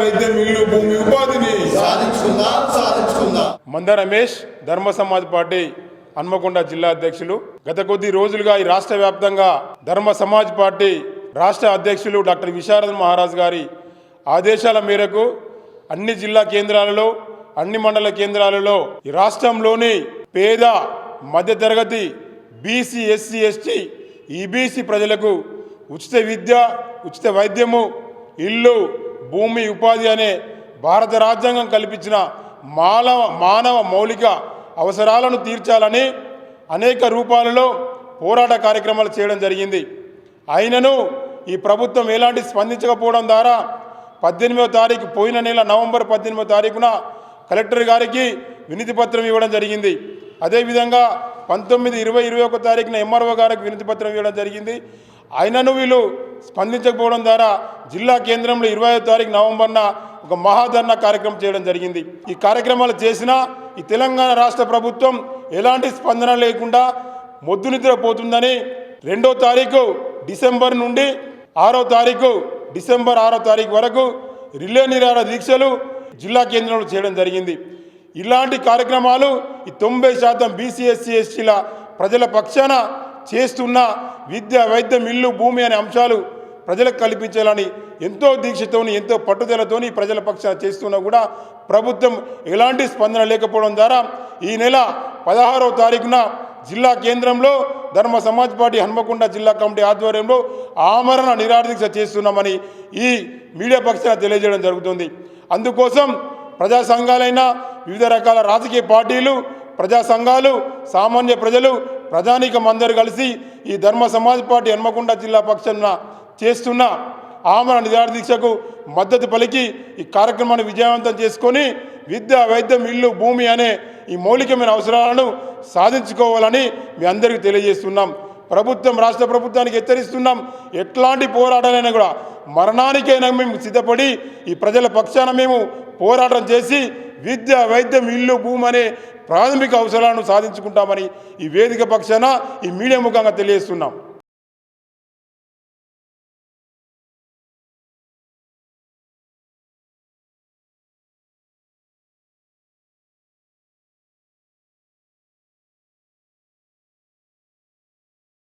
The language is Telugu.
వైద్యం ఇల్లు భూమి ఉపాధిని. సాధించుకుందాం సాధించుకుందాం. మంద రమేష్ ధర్మ సమాజ్ పార్టీ హన్మకొండ జిల్లా అధ్యక్షులు. గత కొద్ది రోజులుగా ఈ రాష్ట్ర వ్యాప్తంగా ధర్మ సమాజ్ పార్టీ రాష్ట్ర అధ్యక్షులు డాక్టర్ విశారద మహారాజ్ గారి ఆదేశాల మేరకు అన్ని జిల్లా కేంద్రాలలో అన్ని మండల కేంద్రాలలో ఈ రాష్ట్రంలోని పేద మధ్యతరగతి బీసీ ఎస్సీ ఎస్టీ ఈబీసీ ప్రజలకు ఉచిత విద్య ఉచిత వైద్యము ఇల్లు భూమి ఉపాధి అనే భారత రాజ్యాంగం కల్పించిన మానవ మానవ మౌలిక అవసరాలను తీర్చాలని అనేక రూపాలలో పోరాట కార్యక్రమాలు చేయడం జరిగింది. అయినను ఈ ప్రభుత్వం ఎలాంటి స్పందించకపోవడం ద్వారా పద్దెనిమిదవ తారీఖు పోయిన నెల నవంబర్ పద్దెనిమిదవ తారీఖున కలెక్టర్ గారికి వినతి పత్రం ఇవ్వడం జరిగింది. అదేవిధంగా పంతొమ్మిది ఇరవై ఇరవై ఒక తారీఖున ఎంఆర్ఓ గారికి వినతి పత్రం ఇవ్వడం జరిగింది. అయినను వీళ్ళు స్పందించకపోవడం ద్వారా జిల్లా కేంద్రంలో ఇరవై తారీఖు నవంబర్న ఒక మహాధర్నా కార్యక్రమం చేయడం జరిగింది. ఈ కార్యక్రమాలు చేసినా ఈ తెలంగాణ రాష్ట్ర ప్రభుత్వం ఎలాంటి స్పందన లేకుండా మొద్దు నిద్రపోతుందని రెండో తారీఖు డిసెంబర్ నుండి ఆరో తారీఖు డిసెంబర్ ఆరో తారీఖు వరకు రిలే నిరాహార దీక్షలు జిల్లా కేంద్రంలో చేయడం జరిగింది. ఇలాంటి కార్యక్రమాలు ఈ తొంభై శాతం బీసీఎస్సీ ఎస్టీల ప్రజల పక్షాన చేస్తున్న విద్య వైద్యం ఇల్లు భూమి అనే అంశాలు ప్రజలకు కల్పించాలని ఎంతో దీక్షతోని ఎంతో పట్టుదలతోని ప్రజల పక్షాన చేస్తున్నా కూడా ప్రభుత్వం ఎలాంటి స్పందన లేకపోవడం ద్వారా ఈ నెల పదహారవ తారీఖున జిల్లా కేంద్రంలో ధర్మ సమాజ్ పార్టీ హన్మకొండ జిల్లా కమిటీ ఆధ్వర్యంలో ఆమరణ నిరాదీక్ష చేస్తున్నామని ఈ మీడియా పక్షాన తెలియజేయడం జరుగుతుంది. అందుకోసం ప్రజా సంఘాలైన వివిధ రకాల రాజకీయ పార్టీలు ప్రజా సంఘాలు సామాన్య ప్రజలు ప్రజానీకం అందరూ కలిసి ఈ ధర్మ సమాజ్ పార్టీ హన్మకొండ జిల్లా పక్షాన చేస్తున్న ఆమరణ నిరాహార దీక్షకు మద్దతు పలికి ఈ కార్యక్రమాన్ని విజయవంతం చేసుకొని విద్య వైద్యం ఇల్లు భూమి అనే ఈ మౌలికమైన అవసరాలను సాధించుకోవాలని మీ అందరికీ తెలియజేస్తున్నాం. ప్రభుత్వం రాష్ట్ర ప్రభుత్వానికి హెచ్చరిస్తున్నాం. ఎట్లాంటి పోరాటాలైనా కూడా మరణానికైనా మేము సిద్ధపడి ఈ ప్రజల పక్షాన మేము పోరాటం చేసి విద్య వైద్యం ఇల్లు భూమి అనే ప్రాథమిక అవసరాలను సాధించుకుంటామని ఈ వేదిక పక్షాన ఈ మీడియా ముఖంగా తెలియజేస్తున్నాం.